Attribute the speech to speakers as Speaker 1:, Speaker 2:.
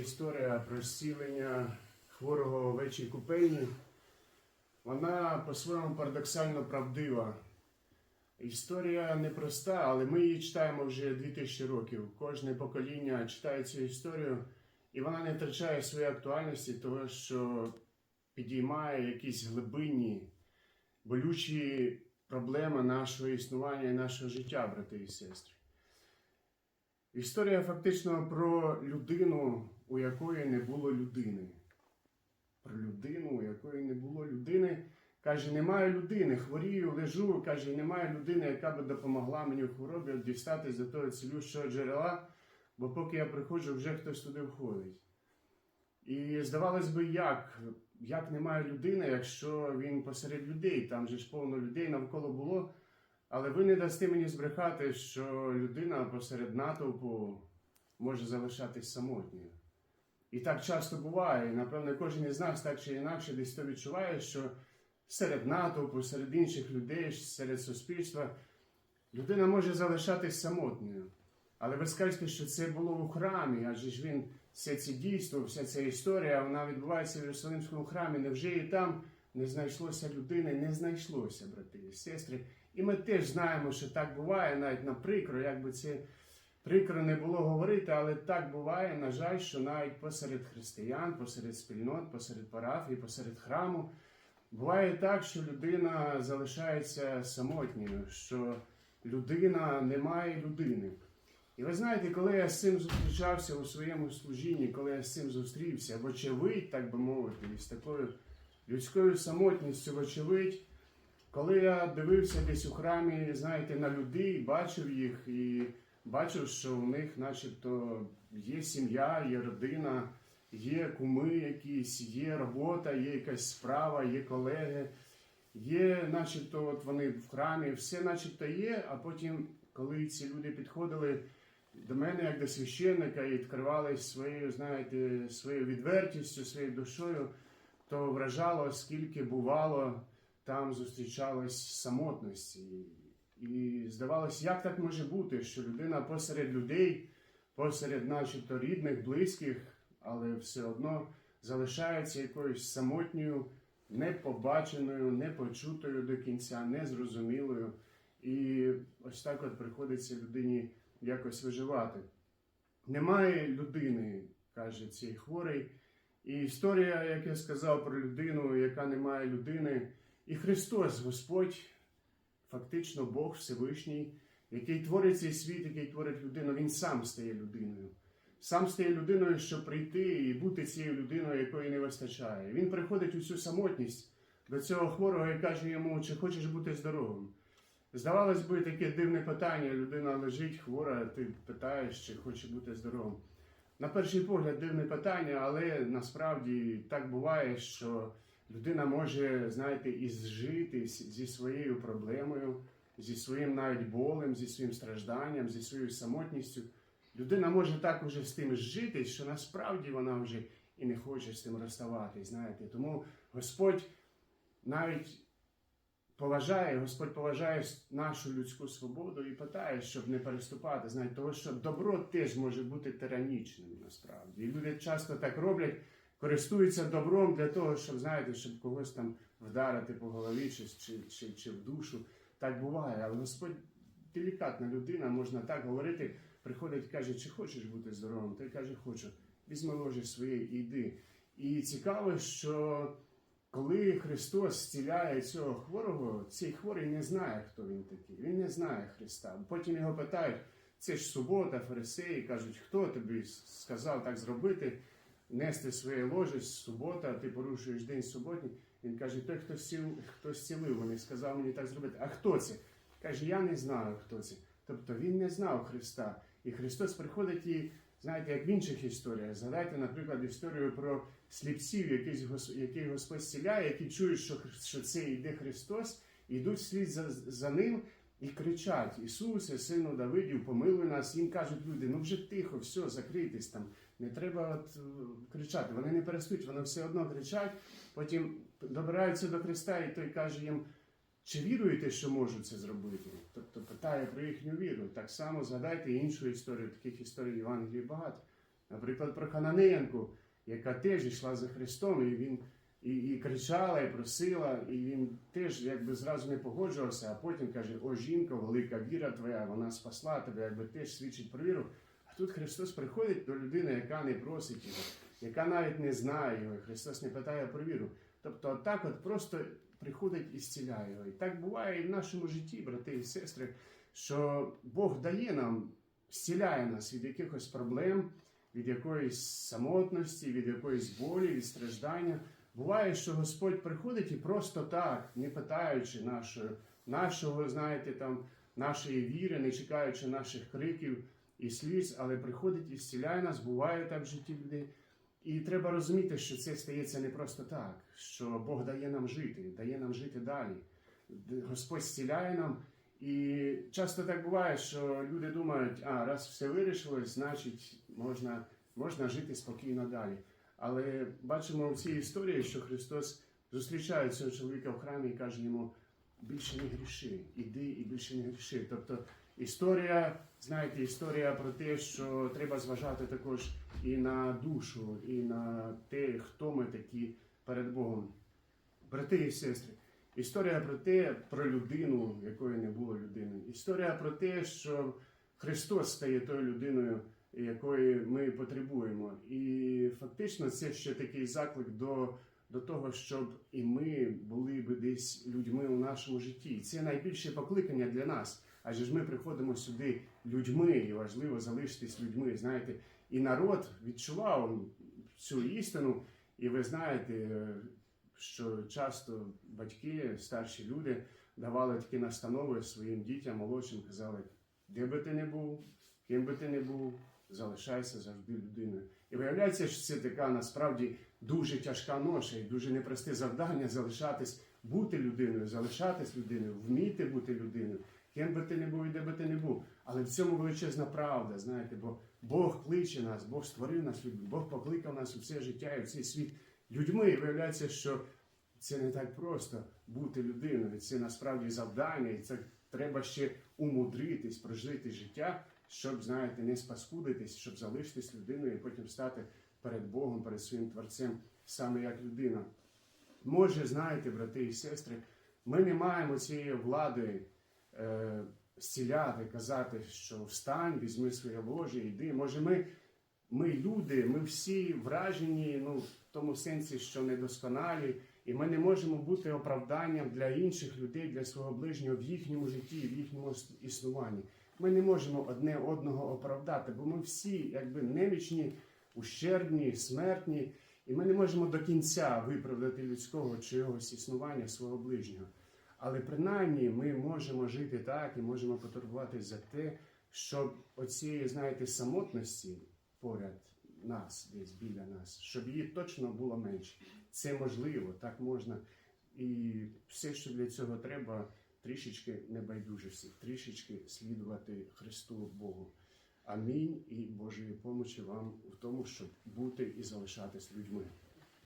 Speaker 1: історія про зцілення хворого овечій купельні, вона по-своєму парадоксально правдива. Історія непроста, але ми її читаємо вже 2000 років. Кожне покоління читає цю історію, і вона не втрачає своєї актуальності, того що підіймає якісь глибинні, болючі проблеми нашого існування і нашого життя, брати і сестри. Історія фактично про людину, у якої не було людини. Про людину, у якої не було людини. Каже, немає людини, хворію, лежу, каже, немає людини, яка би допомогла мені в хворобі дістатись до того цілющого джерела, бо поки я приходжу, вже хтось туди входить. І здавалось би, як? Як немає людини, якщо він посеред людей, там же ж повно людей навколо було. Але ви не дасте мені збрехати, що людина посеред натовпу може залишатись самотньою. І так часто буває. І, напевно, кожен із нас так чи інакше десь то відчуває, що серед натовпу, серед інших людей, серед суспільства людина може залишатись самотньою. Але ви скажете, що це було у храмі, адже ж він все це дійство, вся ця історія, вона відбувається в Єрусалимському храмі. Невже і там не знайшлося людини? Не знайшлося, брати і сестри. І ми теж знаємо, що так буває, навіть на прикро, як би це прикро не було говорити, але так буває, на жаль, що навіть посеред християн, посеред спільнот, посеред парафії, посеред храму. Буває так, що людина залишається самотньою, що людина не має людини. І ви знаєте, коли я з цим зустрічався у своєму служінні, коли я з цим зустрівся, вочевидь, так би мовити, із такою людською самотністю, вочевидь, коли я дивився десь у храмі, знаєте, на людей, бачив їх і бачив, що у них, начебто, є сім'я, є родина, є куми якісь, є робота, є якась справа, є колеги, є, начебто, от вони в храмі, все начебто є, а потім, коли ці люди підходили до мене як до священника і відкривались своєю, знаєте, своєю відвертістю, своєю душою, то вражало, скільки бувало там зустрічалось самотності. І здавалось, як так може бути, що людина посеред людей, посеред начебто рідних, близьких, але все одно залишається якоюсь самотньою, непобаченою, непочутою до кінця, незрозумілою. І ось так от приходиться людині якось виживати. Немає людини, каже цей хворий. І історія, як я сказав, про людину, яка не має людини, і Христос, Господь, фактично Бог Всевишній, який творить цей світ, який творить людину, Він сам стає людиною. Сам стає людиною, щоб прийти і бути цією людиною, якої не вистачає. Він приходить у цю самотність до цього хворого і каже йому, чи хочеш бути здоровим. Здавалось би, таке дивне питання. Людина лежить хвора, ти питаєш, чи хоче бути здоровим. На перший погляд, дивне питання, але насправді так буває, що людина може, знаєте, і зжитись зі своєю проблемою, зі своїм навіть болем, зі своїм стражданням, зі своєю самотністю. Людина може так уже з тим зжитись, що насправді вона вже і не хоче з тим розставатись. Знаєте, тому Господь навіть поважає, Господь поважає нашу людську свободу і питає, щоб не переступати. Знаєте, того, що добро теж може бути тиранічним насправді. І люди часто так роблять, користуються добром для того, щоб знаєте, щоб когось там вдарити по голові чи, чи, чи, чи в душу. Так буває, але Господь делікатна людина, можна так говорити. Приходить і каже, чи хочеш бути здоровим? Той каже, хочу. Візьми ложе своє і йди. І цікаво, що коли Христос зціляє цього хворого, цей хворий не знає, хто він такий. Він не знає Христа. Потім його питають, це ж субота, фарисеї кажуть, хто тобі сказав так зробити, нести своє ложе, субота, ти порушуєш день суботній. Він каже, той, хто зцілив, хто зцілив, вони сказав мені так зробити. А хто це? Каже, я не знаю, хто це. Тобто він не знав Христа. І Христос приходить і, знаєте, як в інших історіях. Згадайте, наприклад, історію про сліпців, яких, Господь зціляє, які чують, що, що це йде Христос, і йдуть вслід за, за ним і кричать: Ісусе, сину Давидів, помилуй нас. Їм кажуть люди, ну вже тихо, все, закрийтесь там. Не треба от, е, кричати. Вони не перестуть, вони все одно кричать, потім добираються до Христа, і той каже їм. Чи віруєте, що можу це зробити? Тобто питає про їхню віру. Так само згадайте іншу історію, таких історій Євангелії багато. Наприклад, про Хананеєнку, яка теж йшла за Христом, і він і, і кричала, і просила, і він теж якби зразу не погоджувався, а потім каже: О, жінка, велика віра твоя, вона спасла тебе, якби теж свідчить про віру. А тут Христос приходить до людини, яка не просить його, яка навіть не знає його. і Христос не питає про віру. Тобто, так от просто приходить і зціляє його. І так буває і в нашому житті, брати і сестри, що Бог дає нам, зціляє нас від якихось проблем, від якоїсь самотності, від якоїсь болі, від страждання. Буває, що Господь приходить і просто так, не питаючи нашої, нашого, знаєте, там, нашої віри, не чекаючи наших криків і сліз, але приходить і зціляє нас, буває так в житті людей. І треба розуміти, що це стається не просто так, що Бог дає нам жити, дає нам жити далі. Господь зціляє нам. І часто так буває, що люди думають, а раз все вирішилось, значить можна, можна жити спокійно далі. Але бачимо в цій історії, що Христос зустрічає цього чоловіка в храмі і каже йому: більше не гріши, іди і більше не гріши. Тобто історія, знаєте, історія про те, що треба зважати також і на душу, і на те, хто ми такі перед Богом. Брати і сестри, історія про те, про людину, якої не було людини. Історія про те, що Христос стає тою людиною, якої ми потребуємо. І фактично це ще такий заклик до, до того, щоб і ми були би десь людьми у нашому житті. І це найбільше покликання для нас. Адже ж ми приходимо сюди людьми, і важливо залишитись людьми. Знаєте, і народ відчував цю істину, і ви знаєте, що часто батьки, старші люди давали такі настанови своїм дітям, молодшим, казали, де би ти не був, ким би ти не був, залишайся завжди людиною. І виявляється, що це така насправді дуже тяжка ноша і дуже непросте завдання залишатись, бути людиною, залишатись людиною, вміти бути людиною, ким би ти не був і де би ти не був. Але в цьому величезна правда, знаєте, бо Бог кличе нас, Бог створив нас Бог покликав нас у це життя і в цей світ людьми. І виявляється, що це не так просто бути людиною. Це насправді завдання, і це треба ще умудритись, прожити життя, щоб, знаєте, не спаскудитись, щоб залишитись людиною і потім стати перед Богом, перед своїм Творцем, саме як людина. Може, знаєте, брати і сестри, ми не маємо цієї влади е, зціляти, казати, що встань, візьми своє ложе, йди. Може, ми, ми люди, ми всі вражені, ну, в тому сенсі, що недосконалі, і ми не можемо бути оправданням для інших людей, для свого ближнього в їхньому житті, в їхньому існуванні. Ми не можемо одне одного оправдати, бо ми всі якби немічні, ущербні, смертні, і ми не можемо до кінця виправдати людського чогось існування свого ближнього. Але принаймні ми можемо жити так і можемо потурбуватись за те, щоб оцієї, знаєте, самотності поряд нас, десь біля нас, щоб її точно було менше. Це можливо, так можна. І все, що для цього треба, трішечки небайдужості, трішечки слідувати Христу Богу. Амінь і Божої помочі вам в тому, щоб бути і залишатись людьми.